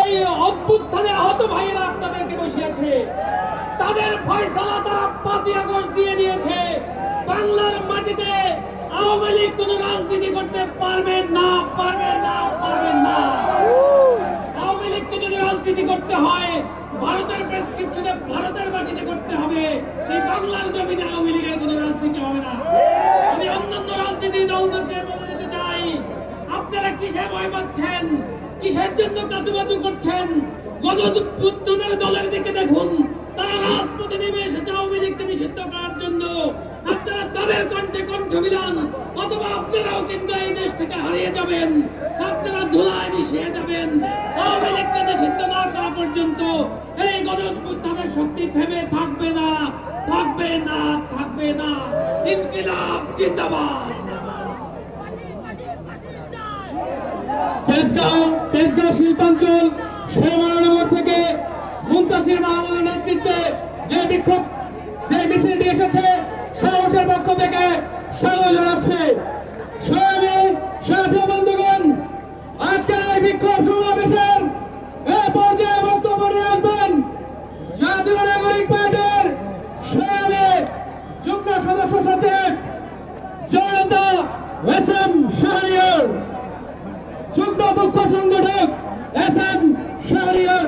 এই অভ্যুত্থানে আহত ভাইয়েরা আপনাদেরকে বসিয়েছে। তাদের ফয়সালা তারা পাঁচই আগস্ট দিয়ে দিয়েছে। বাংলার মাটিতে আওয়ামী লীগ কোন রাজনীতি করতে পারবেন না পারবেন না পারবেন না। আওয়ামী লীগকে যদি রাজনীতি করতে হয়, ভারতের প্রেসক্রিপশনে ভারতের মাটিতে করতে হবে। এই বাংলার জমিনে আওয়ামী লীগের কোনো রাজনীতি হবে না। আমি অন্যান্য রাজনীতির দলদেরকে বলে দিতে চাই। আপনারা কিসে ভয় পাচ্ছেন? কিসের জন্য কাজুবাজু করছেন? গণপুত্তনের দলের দিকে দেখুন। তারা রাজপথে নেমে এসেছে আওয়ামী লীগকে নিষিদ্ধ করার জন্য। আপনারা তাদের কণ্ঠে কণ্ঠ মিলান অথবা আপনারাও কিন্তু এই দেশ থেকে হারিয়ে যাবেন। আপনারা ধুলায় মিশিয়ে যাবেন। আওয়ামী লীগকে নিষিদ্ধ না করা পর্যন্ত এই গণপুত্তনের শক্তি থেমে থাকবে না থাকবে না থাকবে না। ইনকিলাব জিন্দাবাদ। তেজগাঁও শিল্পাঞ্চল শেরমানগর থেকে মুন্তাসির মাহমুদের নেতৃত্বে যে বিক্ষোভ যে মিছিলটি এসেছে সমাবেশের পক্ষ থেকে স্বাগত জানাচ্ছে। বন্ধুগণ পর্যায়ে নাগরিক সদস্য সচিব জনতা এস এম শাহরিয়ার। যুগ্ম মুখ্য সংগঠক এস এম শাহরিয়ার।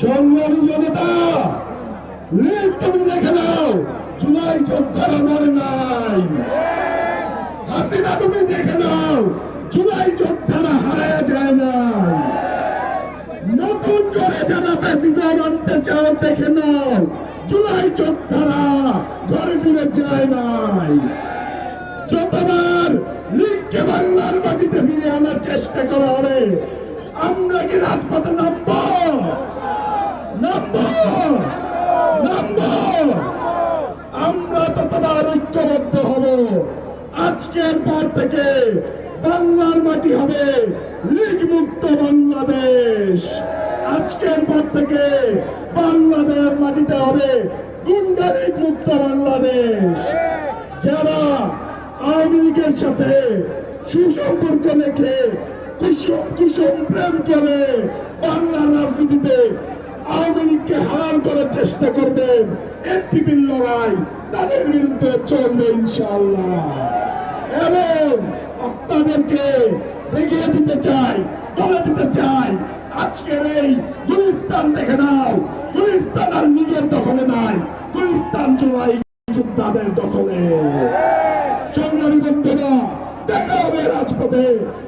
সংগ্রামী জনতা লীগ তুমি দেখে নাও, জুলাই যোদ্ধারা মরে নাই। হাসিনা তুমি দেখে নাও, জুলাই যোদ্ধারা হারায় যায় নাই। নতুন করে যারা ফ্যাসিজম আনতে চাও, দেখে নাও, জুলাই যোদ্ধারা ঘরে ফিরে যায় নাই। চেষ্টা করা হবে। আমরা কি রাজপথে নামবো? নামবো? আমরা ততবার ঐক্যবদ্ধ হব। আজকের পর থেকে বাংলার মাটি হবে লীগ মুক্ত বাংলাদেশ। আজকের পর থেকে বাংলাদেশ মাটিতে হবে গুন্ডা লীগ মুক্ত বাংলাদেশ। যারা আওয়ামী লীগের সাথে সুসম্পর্ক রেখে কুসুম কুসুম প্রেম করে বাংলার রাজনীতিতে আওয়ামী লীগকে হারাল করার চেষ্টা করবেন এনসিপির লড়াই, তাদের বিরুদ্ধে চলবে ইনশাআল্লাহ। এবং আপনাদেরকে দেখিয়ে দিতে চাই, বলে দিতে চাই, আজকের এই গুলিস্তান দেখে নাও। গুলিস্তান আর লীগের দখলে নাই। গুলিস্তান চলাই যোদ্ধাদের দখলে সংগ্রামী বন্ধুরা দেখা হবে রাজপথে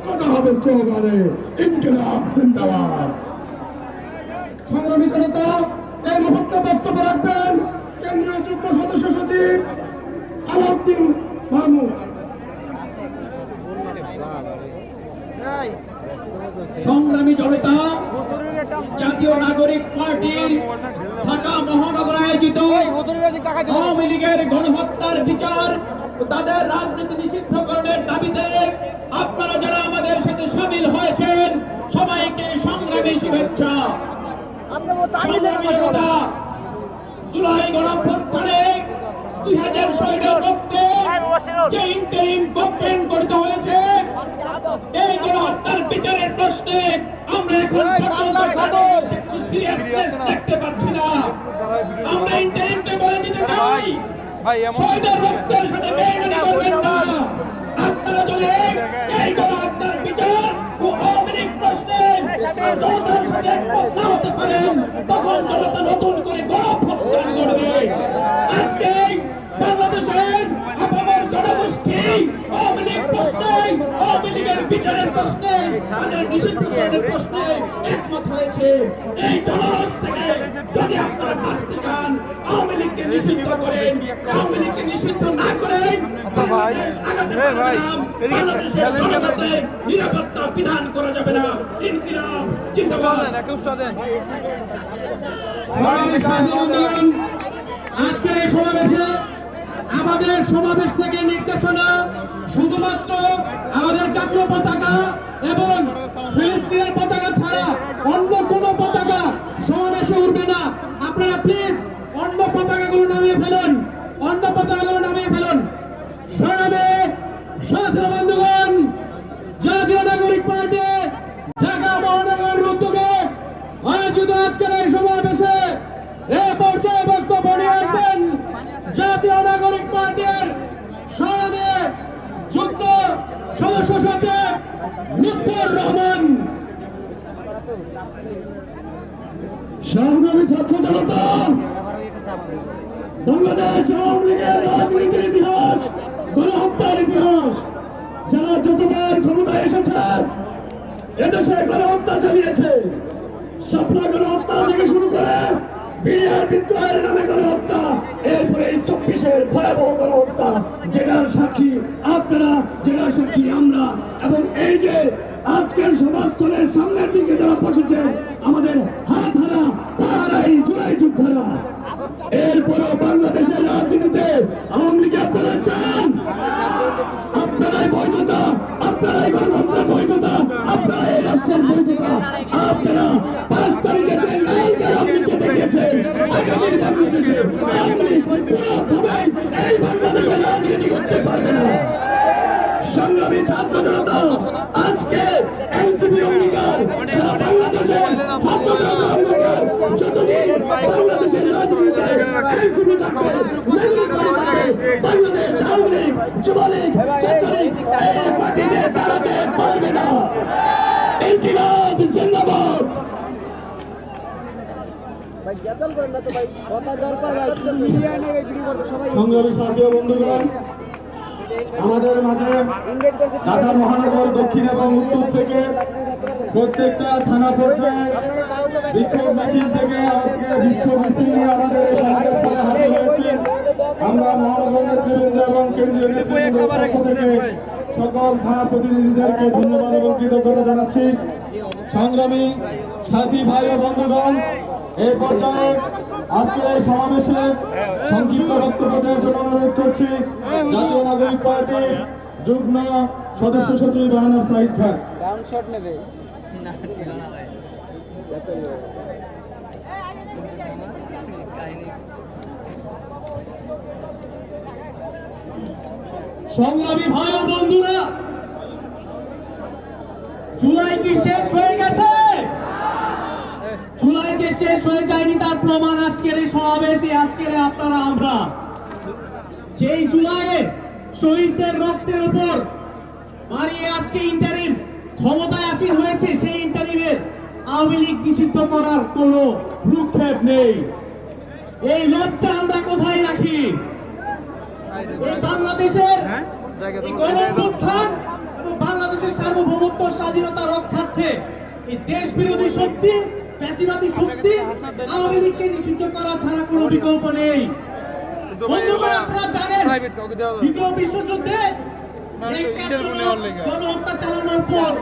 কথা হবে স্লোগানে ইনকিলাব জিন্দাবাদ। সংগ্রামী জনতা এই মুহূর্তে বক্তব্য রাখবেন কেন্দ্রীয় যুগ্ম সদস্য সচিব আলাউদ্দিন মাহমুদ। সংগ্রামী জনতা জাতীয় নাগরিক পার্টির ঢাকা মহানগর আয়োজিত আওয়ামী লীগের গণহত্যার বিচার তাদের রাজনীতি দাবিতে আপনারা যারা আমাদের সাথে সামিল হয়েছেন সবাইকে সংগ্রামী শুভেচ্ছা। জুলাই গণঅভ্যুত্থানে দুই হাজার শহীদের রক্তে যে ইন্টারিম গভর্নমেন্ট গঠিত হয়েছে এই গণহত্যার বিচারের প্রশ্নে আমরা এখন সিরিয়াসনেস দেখতে পাচ্ছি না। আমরা ইন্টারিমকে বলে দিতে চাই। ভাই এমন রক্তের সাথে বেইমানি করবেন না। আপনারা চলে এই গণহত্যার বিচার ও লীগ প্রশ্নে জনতার সাথে একমত না হতে পারেন, তখন জনতা নতুন করে গণভ্যুত্থান করবে। আজকে বাংলাদেশের আপামর জনগোষ্ঠী লীগ প্রশ্নে বিচারের প্রশ্নে তাদের নিষিদ্ধকরণের প্রশ্নে একমত হয়েছে। এই জনরস থেকে যদি আপনারা বাঁচতে চান আওয়ামী লীগকে নিষিদ্ধ করেন আওয়ামী লীগকে নিষিদ্ধ না করেন আচ্ছা বাংলাদেশের জনগণের নিরাপত্তা বিধান করা যাবে না। ইনকিলাব জিন্দাবাদ। আজকের এই সমাবেশে আমাদের সমাবেশ থেকে নির্দেশনা শুধুমাত্র আমাদের জাতীয় পতাকা এবং ফিলিস্তিনের পতাকা ছাড়া অন্য কোনো পতাকা সমাবেশে উঠবে না আপনারা প্লিজ অন্য পতাকাগুলো নামিয়ে ফেলুন অন্য পতাকাগুলো নামিয়ে ফেলুন সরাবে সাথী বন্ধুগণ জাতীয় নাগরিক পার্টি লুৎফর রহমান। সংগ্রামী ছাত্র জনতা, বাংলাদেশ আওয়ামী লীগের রাজনীতির ইতিহাস, গণহত্যার ইতিহাস, যারা যতবার ক্ষমতায় এসেছে, এদেশে গণহত্যা চালিয়েছে। স্বপ্না গণহত্যা থেকে শুরু করে বিডিআর বিদ্রোহের নামে গণহত্যা, এরপরে এই চব্বিশের ভয়াবহ গণহত্যা যেটার সাক্ষী আপনারা জেলা সাক্ষী আমরা? এবং এই যে আজকের সভাস্থলের সামনের দিকে যারা বসেছে আমাদের হাত হারা পাহারা এই জুলাই যোদ্ধারা এরপরেও বাংলাদেশের রাজনীতিতে আওয়ামী লীগ আপনারা চান আপনারাই বৈধতা আপনারাই গণতন্ত্রের বৈধতা আপনারা এই রাষ্ট্রের বৈধতা আপনারা পাঁচ তারিখে যে লাইনকে রাজনীতি দেখিয়েছেন আগামী বাংলাদেশে আওয়ামী লীগ কোনোভাবেই এই বাংলাদেশে রাজনীতি করতে পারবে না সংগ্রামী ছাত্র জনতা আজকে এনসিপি অঙ্গীকার সারা বাংলাদেশের ছাত্র জনতা অঙ্গীকার। যতদিন বাংলাদেশের রাজনীতিতে এনসিপি থাকবে নাগরিক থাকবে বাংলাদেশ আওয়ামী লীগ যুবলীগ ছাত্রলীগ এই মাটিতে দাঁড়াতে পারবে না। ইনকিলাব জিন্দাবাদ। সংগ্রামী সাথী বন্ধুগণ আমাদের মাঝে ঢাকা মহানগর দক্ষিণ এবং উত্তর থেকে প্রত্যেকটা থানা পর্যায়ে বিক্ষোভ মিছিল থেকে আজকে বিক্ষোভ মিছিল নিয়ে আমাদের এই সমাজের স্থলে হাজির হয়েছে আমরা মহানগর নেতৃবৃন্দ এবং কেন্দ্রীয় পক্ষ থেকে সকল থানা প্রতিনিধিদেরকে ধন্যবাদ এবং কৃতজ্ঞতা জানাচ্ছি। সংগ্রামী সাথী ভাই ও বন্ধুগণ এই পর্যায়ে আজকের এই সমাবেশে সংক্ষিপ্ত বক্তব্য দেওয়ার জন্য অনুরোধ করছি জাতীয় নাগরিক পার্টির যুগ্ম সদস্য সচিব বাহানার সাইদ খান। সংগ্রামী ভাই ও বন্ধুরা জুলাই কি শেষ হয়ে গেছে? শেষ হয়ে যায়নি তার প্রমাণ আজকের এই সমাবেশে আজকের আপনারা আমরা। যেই জুলাইয়ে শহীদদের রক্তের উপর মারিয়ে আজকে ইন্টারিম ক্ষমতায় আসীন হয়েছে সেই ইন্টারিমের আওয়ামী লীগ নিষিদ্ধ করার কোনো ভ্রুক্ষেপ নেই। এই লজ্জা আমরা কোথায় রাখি? এই বাংলাদেশের এই তোমার এবং বাংলাদেশের সার্বভৌমত্ব স্বাধীনতা রক্ষার্থে এই দেশ বিরোধী শক্তি ফ্যাসিবাদী শক্তি আওয়ামী লীগকে নিষিদ্ধ করা ছাড়া কোনো বিকল্প নেই বন্ধুগণ আপনারা জানেন। দ্বিতীয় বিশ্বযুদ্ধে এক interview একজন নেওয়ার লেগে। গণহত্যা চালানোর পর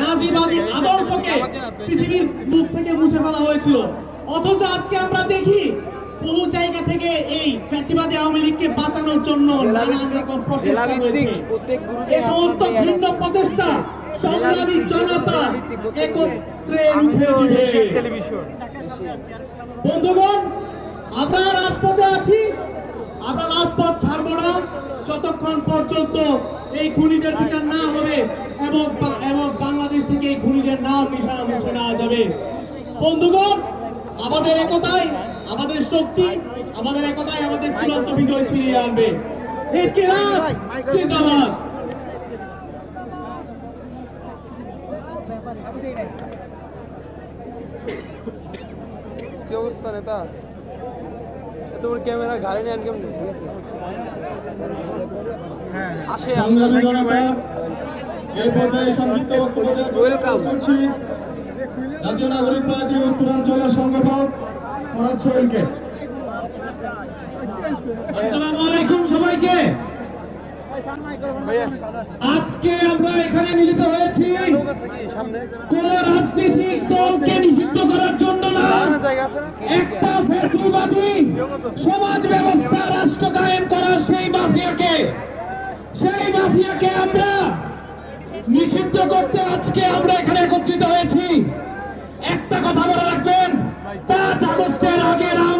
নাজিবাদী আদর্শকে পৃথিবীর মুখ থেকে মুছে ফেলা হয়েছিল অথচ আজকে আমরা দেখি বহু জায়গা থেকে এই ফ্যাসিবাদী আওয়ামী লীগকে বাঁচানোর জন্য নানান রকম প্রচেষ্টা রয়েছে এই সমস্ত ভিন্ন প্রচেষ্টা সংগ্রামী জনতা একত্রে রুখে দিবে টেলিভিশন। বন্ধুগণ আমরা রাজপথে আছি। আমরা রাজপথ ছাড়বো না। যতক্ষণ পর্যন্ত এই খুনিদের বিচার না হবে এবং এবং বাংলাদেশ থেকে এই খুনিদের নাম নিশানা মুছে নেওয়া যাবে। বন্ধুগণ আমাদের একতাই আমাদের শক্তি আমাদের একতাই আমাদের চূড়ান্ত বিজয় ছিনিয়ে আনবে। জিন্দাবাদ কি অবস্থা নেতা? তোমার ক্যামেরা ঘাড়ে নেন কেমনে? আসে সংগ্রামী জনতা এই পর্যায়ে সংক্ষিপ্ত করছি। জাতীয় নাগরিক পার্টি উত্তরাঞ্চলের সংগঠক ফরাজ সোহেলকে আসসালামু আলাইকুম সবাইকে ভাইয়া আজকে আমরা এখানে মিলিত হয়েছি। কোন রাজনৈতিক দলকে নিষিদ্ধ করার জন্য না। একটা ফ্যাসিবাদী সমাজ ব্যবস্থা রাষ্ট্র কায়েম করার সেই মাফিয়াকে সেই মাফিয়াকে আমরা নিষিদ্ধ করতে আজকে আমরা এখানে একত্রিত হয়েছি। একটা কথা বলে রাখবেন, পাঁচ আগস্টের আগের আওয়ামী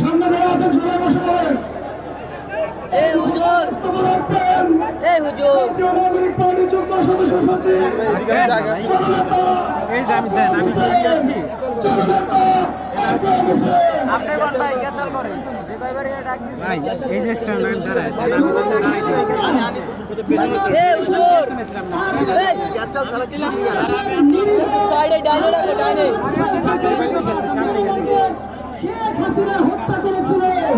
সামনে যারা আছেন সবাই বসে পড়েন এই হুজুর রাখবেন এই হুজুর নাগরিক পার্টির যুগ্ম সদস্য সচিব ডাইনে ডাইনে শেখ হাসিনা হত্যা করেছিলেন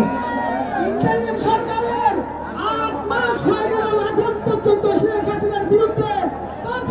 ইন্টারিম সরকারের আট মাস হয়ে গেল, এখন পর্যন্ত শেখ হাসিনার বিরুদ্ধে পাঁচ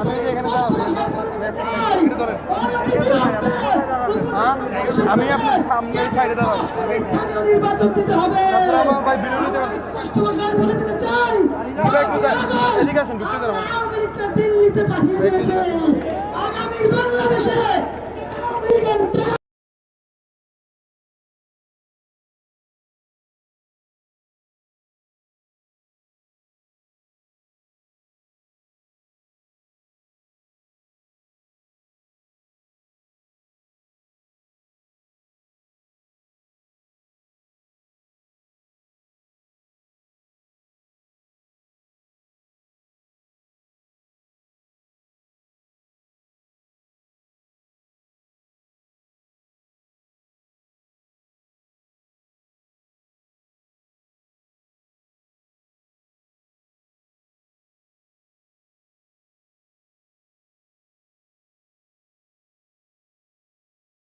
আমি যদি এখানে আমি আপনার সামনে সাইডে দাঁড়াবো। নির্বাচন দিতে হবে ভাই বিরোধী দিতে দিল্লিতে পাঠিয়ে দিয়েছে। আগামী বাংলাদেশে